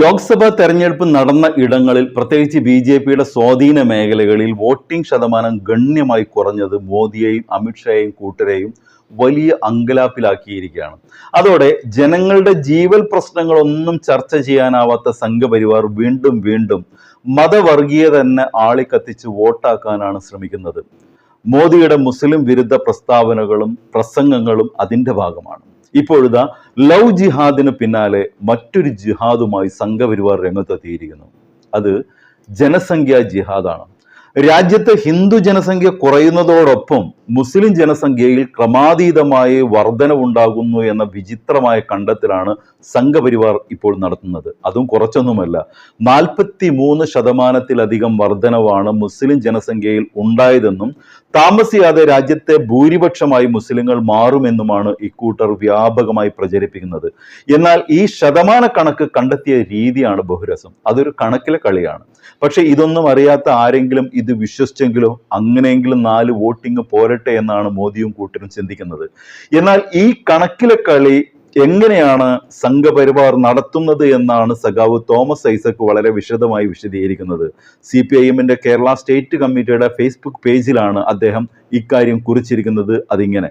ലോക്സഭാ തെരഞ്ഞെടുപ്പ് നടന്ന ഇടങ്ങളിൽ പ്രത്യേകിച്ച് ബി ജെ പിയുടെ സ്വാധീന മേഖലകളിൽ വോട്ടിംഗ് ശതമാനം ഗണ്യമായി കുറഞ്ഞത് മോദിയെയും അമിത്ഷായെയും കൂട്ടരെയും വലിയ അങ്കലാപ്പിലാക്കിയിരിക്കുകയാണ്. അതോടെ ജനങ്ങളുടെ ജീവൽ പ്രശ്നങ്ങളൊന്നും ചർച്ച ചെയ്യാനാവാത്ത സംഘപരിവാർ വീണ്ടും വീണ്ടും മതവർഗീയ തന്നെ ആളിക്കത്തിച്ച് വോട്ടാക്കാനാണ് ശ്രമിക്കുന്നത്. മോദിയുടെ മുസ്ലിം വിരുദ്ധ പ്രസ്താവനകളും പ്രസംഗങ്ങളും അതിന്റെ ഭാഗമാണ്. ഇപ്പോഴിതാ ലവ് ജിഹാദിന് പിന്നാലെ മറ്റൊരു ജിഹാദുമായി സംഘപരിവാർ രംഗത്തെത്തിയിരിക്കുന്നു അത് ജനസംഖ്യാ ജിഹാദാണ്. രാജ്യത്തെ ഹിന്ദു ജനസംഖ്യ കുറയുന്നതോടൊപ്പം മുസ്ലിം ജനസംഖ്യയിൽ ക്രമാതീതമായി വർധനവുണ്ടാകുന്നു എന്ന വിചിത്രമായ കണ്ടെത്തലാണ് സംഘപരിവാർ ഇപ്പോൾ നടത്തുന്നത്. അതും കുറച്ചൊന്നുമല്ല. നാൽപ്പത്തി മൂന്ന് ശതമാനത്തിലധികം വർധനവാണ് മുസ്ലിം ജനസംഖ്യയിൽ ഉണ്ടായതെന്നും താമസിയാതെ രാജ്യത്തെ ഭൂരിപക്ഷമായി മുസ്ലിങ്ങൾ മാറുമെന്നുമാണ് ഇക്കൂട്ടർ വ്യാപകമായി പ്രചരിപ്പിക്കുന്നത്. എന്നാൽ ഈ ശതമാന കണക്ക് കണ്ടെത്തിയ രീതിയാണ് ബഹുരസം. അതൊരു കണക്കിലെ കളിയാണ്. പക്ഷെ ഇതൊന്നും അറിയാത്ത ആരെങ്കിലും ഇത് വിശ്വസിച്ചെങ്കിലോ അങ്ങനെയെങ്കിലും നാല് വോട്ടിംഗ് പോരട്ടെ എന്നാണ് മോദിയും കൂട്ടരും ചിന്തിക്കുന്നത്. എന്നാൽ ഈ കണക്കിലെ കളി എങ്ങനെയാണ് സംഘപരിവാർ നടത്തുന്നത് എന്നാണ് സഖാവ് തോമസ് ഐസക് വളരെ വിശദമായി വിശദീകരിക്കുന്നത്. സി പി ഐ എമ്മിന്റെ കേരള സ്റ്റേറ്റ് കമ്മിറ്റിയുടെ ഫേസ്ബുക്ക് പേജിലാണ് അദ്ദേഹം ഇക്കാര്യം കുറിച്ചിരിക്കുന്നത്. അതിങ്ങനെ.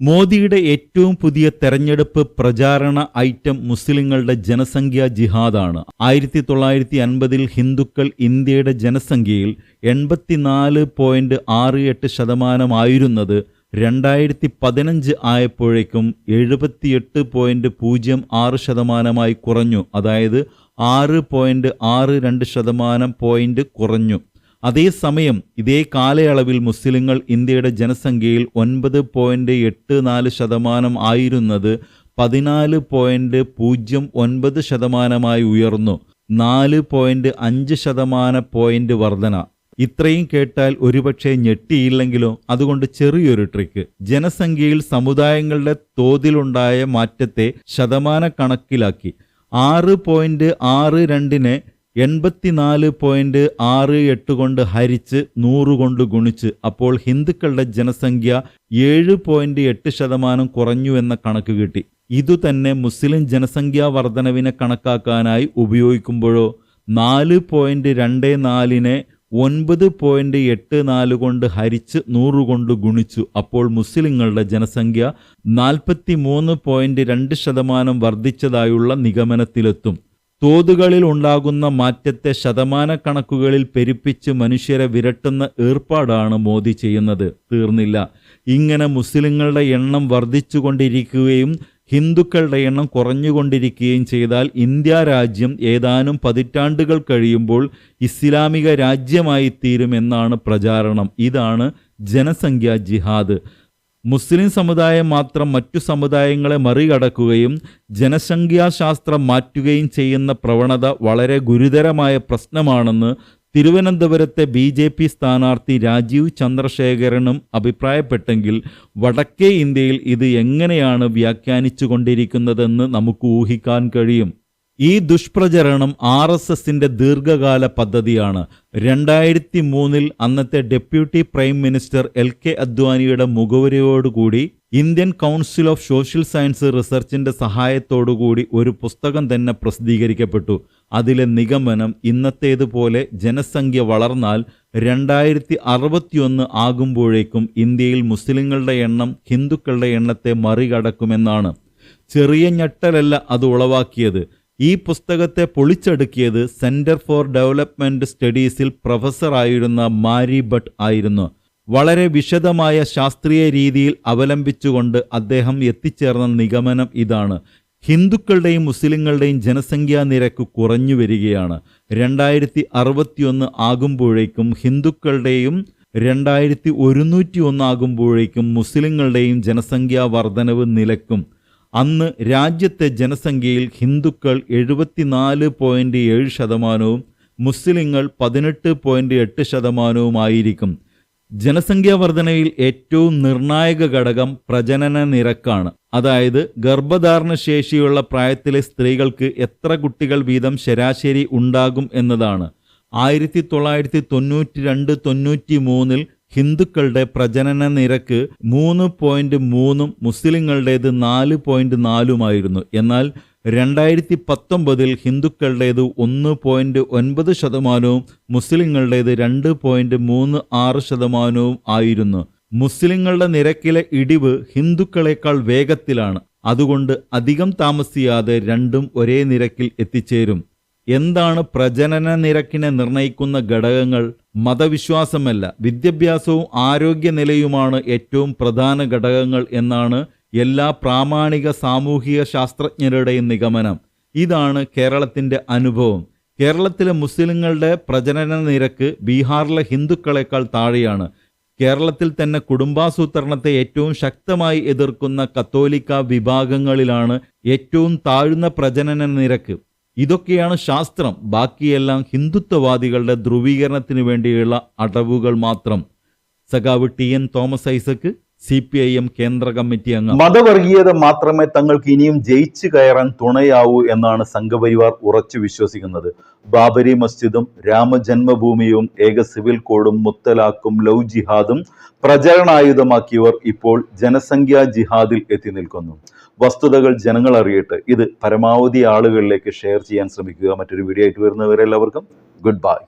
മോദിയുടെ ഏറ്റവും പുതിയ തെരഞ്ഞെടുപ്പ് പ്രചാരണ ഐറ്റം മുസ്ലിങ്ങളുടെ ജനസംഖ്യാ ജിഹാദാണ്. ആയിരത്തി തൊള്ളായിരത്തി അൻപതിൽ ഹിന്ദുക്കൾ ഇന്ത്യയുടെ ജനസംഖ്യയിൽ എൺപത്തിനാല് പോയിന്റ് ആറ് എട്ട് ശതമാനമായിരുന്നത് രണ്ടായിരത്തി പതിനഞ്ച് ആയപ്പോഴേക്കും എഴുപത്തിയെട്ട് പോയിന്റ് പൂജ്യം ആറ് ശതമാനമായി കുറഞ്ഞു. അതായത് ആറ് പോയിന്റ് ആറ് രണ്ട് ശതമാനം പോയിന്റ് കുറഞ്ഞു. അതേസമയം ഇതേ കാലയളവിൽ മുസ്ലിങ്ങൾ ഇന്ത്യയുടെ ജനസംഖ്യയിൽ ഒൻപത് പോയിന്റ് എട്ട് നാല് ശതമാനം ആയിരുന്നത് പതിനാല് പോയിന്റ് പൂജ്യം ഒൻപത് ശതമാനമായി ഉയർന്നു. നാല് പോയിന്റ് അഞ്ച് ശതമാന പോയിന്റ് വർധന. ഇത്രയും കേട്ടാൽ ഒരുപക്ഷെ ഞെട്ടിയില്ലെങ്കിലോ? അതുകൊണ്ട് ചെറിയൊരു ട്രിക്ക് ജനസംഖ്യയിൽ സമുദായങ്ങളുടെ തോതിലുണ്ടായ മാറ്റത്തെ ശതമാന കണക്കിലാക്കി ആറ് പോയിന്റ് ആറ് രണ്ടിനെ എൺപത്തിനാല് പോയിന്റ് ആറ് എട്ട് കൊണ്ട് ഹരിച്ച് നൂറ് കൊണ്ട് ഗുണിച്ച് അപ്പോൾ ഹിന്ദുക്കളുടെ ജനസംഖ്യ ഏഴ് പോയിന്റ് എട്ട് ശതമാനം കുറഞ്ഞു എന്ന കണക്ക് കിട്ടി. ഇതുതന്നെ മുസ്ലിം ജനസംഖ്യാ വർധനവിനെ കണക്കാക്കാനായി ഉപയോഗിക്കുമ്പോഴോ നാല് പോയിന്റ് രണ്ട് നാലിനെ ഒൻപത് പോയിന്റ് എട്ട് നാല് കൊണ്ട് ഹരിച്ച് നൂറ് കൊണ്ട് ഗുണിച്ചു. അപ്പോൾ മുസ്ലിങ്ങളുടെ ജനസംഖ്യ നാൽപ്പത്തി മൂന്ന് പോയിന്റ് രണ്ട് ശതമാനം വർദ്ധിച്ചതായുള്ള നിഗമനത്തിലെത്തും. തോതുകളിൽ ഉണ്ടാകുന്ന മാറ്റത്തെ ശതമാന കണക്കുകളിൽ പെരുപ്പിച്ച് മനുഷ്യരെ വിരട്ടുന്ന ഏർപ്പാടാണ് മോദി ചെയ്യുന്നത്. തീർന്നില്ല. ഇങ്ങനെ മുസ്ലിങ്ങളുടെ എണ്ണം വർദ്ധിച്ചുകൊണ്ടിരിക്കുകയും ഹിന്ദുക്കളുടെ എണ്ണം കുറഞ്ഞുകൊണ്ടിരിക്കുകയും ചെയ്താൽ ഇന്ത്യ രാജ്യം ഏതാനും പതിറ്റാണ്ടുകൾ കഴിയുമ്പോൾ ഇസ്ലാമിക രാജ്യമായി തീരുമെന്നാണ് പ്രചാരണം. ഇതാണ് ജനസംഖ്യാ ജിഹാദ്. മുസ്ലിം സമുദായം മാത്രം മറ്റു സമുദായങ്ങളെ മറികടക്കുകയും ജനസംഖ്യാശാസ്ത്രം മാറ്റുകയും ചെയ്യുന്ന പ്രവണത വളരെ ഗുരുതരമായ പ്രശ്നമാണെന്ന് തിരുവനന്തപുരത്തെ ബി ജെ പി സ്ഥാനാർത്ഥി രാജീവ് ചന്ദ്രശേഖരനും അഭിപ്രായപ്പെട്ടെങ്കിൽ വടക്കേ ഇന്ത്യയിൽ ഇത് എങ്ങനെയാണ് വ്യാഖ്യാനിച്ചു കൊണ്ടിരിക്കുന്നതെന്ന് നമുക്ക് ഊഹിക്കാൻ കഴിയും. ഈ ദുഷ്പ്രചരണം ആർ എസ് എസിന്റെ ദീർഘകാല പദ്ധതിയാണ്. രണ്ടായിരത്തി മൂന്നിൽ അന്നത്തെ deputy prime minister L K അദ്വാനിയുടെ മുഖവരയോടുകൂടി Indian council of social science റിസർച്ചിന്റെ സഹായത്തോടുകൂടി ഒരു പുസ്തകം തന്നെ പ്രസിദ്ധീകരിക്കപ്പെട്ടു. അതിലെ നിഗമനം ഇന്നത്തേതുപോലെ ജനസംഖ്യ വളർന്നാൽ രണ്ടായിരത്തി അറുപത്തിയൊന്ന് ആകുമ്പോഴേക്കും ഇന്ത്യയിൽ മുസ്ലിങ്ങളുടെ എണ്ണം ഹിന്ദുക്കളുടെ എണ്ണത്തെ മറികടക്കുമെന്നാണ്. ചെറിയ ഞെട്ടലല്ല അത് ഉളവാക്കിയത്. ഈ പുസ്തകത്തെ പൊളിച്ചടുക്കിയത് സെന്റർ ഫോർ ഡെവലപ്മെന്റ് സ്റ്റഡീസിൽ പ്രൊഫസറായിരുന്ന മാരി ഭട്ട് ആയിരുന്നു. വളരെ വിശദമായ ശാസ്ത്രീയ രീതിയിൽ അവലംബിച്ചുകൊണ്ട് അദ്ദേഹം എത്തിച്ചേർന്ന നിഗമനം ഇതാണ്. ഹിന്ദുക്കളുടെയും മുസ്ലിങ്ങളുടെയും ജനസംഖ്യാ നിരക്ക് കുറഞ്ഞു വരികയാണ്. രണ്ടായിരത്തി അറുപത്തിയൊന്ന് ആകുമ്പോഴേക്കും ഹിന്ദുക്കളുടെയും രണ്ടായിരത്തി ഒരുന്നൂറ്റി ഒന്നാകുമ്പോഴേക്കും മുസ്ലിങ്ങളുടെയും ജനസംഖ്യാ വർധനവ് നിലക്കും. അന്ന് രാജ്യത്തെ ജനസംഖ്യയിൽ ഹിന്ദുക്കൾ എഴുപത്തിനാല് പോയിന്റ് ഏഴ് ശതമാനവും മുസ്ലിങ്ങൾ പതിനെട്ട് പോയിന്റ് എട്ട് ശതമാനവുമായിരിക്കും. ജനസംഖ്യാ വർധനയിൽ ഏറ്റവും നിർണായക ഘടകം പ്രജനന നിരക്കാണ്. അതായത് ഗർഭധാരണ ശേഷിയുള്ള പ്രായത്തിലെ സ്ത്രീകൾക്ക് എത്ര കുട്ടികൾ വീതം ശരാശരി ഉണ്ടാകും എന്നതാണ്. ആയിരത്തി തൊള്ളായിരത്തി തൊണ്ണൂറ്റി രണ്ട് തൊണ്ണൂറ്റി മൂന്നിൽ ഹിന്ദുക്കളുടെ പ്രജനന നിരക്ക് മൂന്ന് പോയിന്റ് മൂന്നും മുസ്ലിങ്ങളുടേത് നാല് പോയിന്റ് നാലുമായിരുന്നു. എന്നാൽ രണ്ടായിരത്തി പത്തൊമ്പതിൽ ഹിന്ദുക്കളുടേത് ഒന്ന് പോയിന്റ് ഒൻപത് ശതമാനവും മുസ്ലിങ്ങളുടേത് രണ്ട് പോയിന്റ് മൂന്ന് ആറ് ശതമാനവും ആയിരുന്നു. മുസ്ലിങ്ങളുടെ നിരക്കിലെ ഇടിവ് ഹിന്ദുക്കളെക്കാൾ വേഗത്തിലാണ്. അതുകൊണ്ട് അധികം താമസിയാതെ രണ്ടും ഒരേ നിരക്കിൽ എത്തിച്ചേരും. എന്താണ് പ്രജനന നിരക്കിനെ നിർണയിക്കുന്ന ഘടകങ്ങൾ? മതവിശ്വാസമല്ല. വിദ്യാഭ്യാസവും ആരോഗ്യനിലയുമാണ് ഏറ്റവും പ്രധാന ഘടകങ്ങൾ എന്നാണ് എല്ലാ പ്രാമാണിക സാമൂഹിക ശാസ്ത്രജ്ഞരുടെയും നിഗമനം. ഇതാണ് കേരളത്തിന്റെ അനുഭവം. കേരളത്തിലെ മുസ്ലിങ്ങളുടെ പ്രജനന നിരക്ക് ബീഹാറിലെ ഹിന്ദുക്കളെക്കാൾ താഴെയാണ്. കേരളത്തിൽ തന്നെ കുടുംബാസൂത്രണത്തെ ഏറ്റവും ശക്തമായി എതിർക്കുന്ന കത്തോലിക്ക വിഭാഗങ്ങളിലാണ് ഏറ്റവും താഴ്ന്ന പ്രജനന നിരക്ക്. ഇതൊക്കെയാണ് ശാസ്ത്രം. ബാക്കിയെല്ലാം ഹിന്ദുത്വവാദികളുടെ ധ്രുവീകരണത്തിന് വേണ്ടിയുള്ള അടവുകൾ മാത്രം. സഖാവ് T N Thomas Isaac C P I M കേന്ദ്ര കമ്മിറ്റി അംഗം. മതവർഗീയത മാത്രമേ തങ്ങൾക്ക് ഇനിയും ജയിച്ചു കയറാൻ തുണയാവൂ എന്നാണ് സംഘപരിവാർ ഉറച്ചു വിശ്വസിക്കുന്നത്. ബാബരി മസ്ജിദും രാമജന്മഭൂമിയും ഏക സിവിൽ കോഡും മുത്തലാക്കും ലവ് ജിഹാദും പ്രചരണായുധമാക്കിയവർ ഇപ്പോൾ ജനസംഖ്യാ ജിഹാദിൽ എത്തി നിൽക്കുന്നു. വസ്തുതകൾ ജനങ്ങൾ അറിയട്ടെ. ഇത് പരമാവധി ആളുകളിലേക്ക് ഷെയർ ചെയ്യാൻ ശ്രമിക്കുക. മറ്റൊരു വീഡിയോ ആയിട്ട് വരുന്നവരെല്ലാവർക്കും ഗുഡ് ബൈ.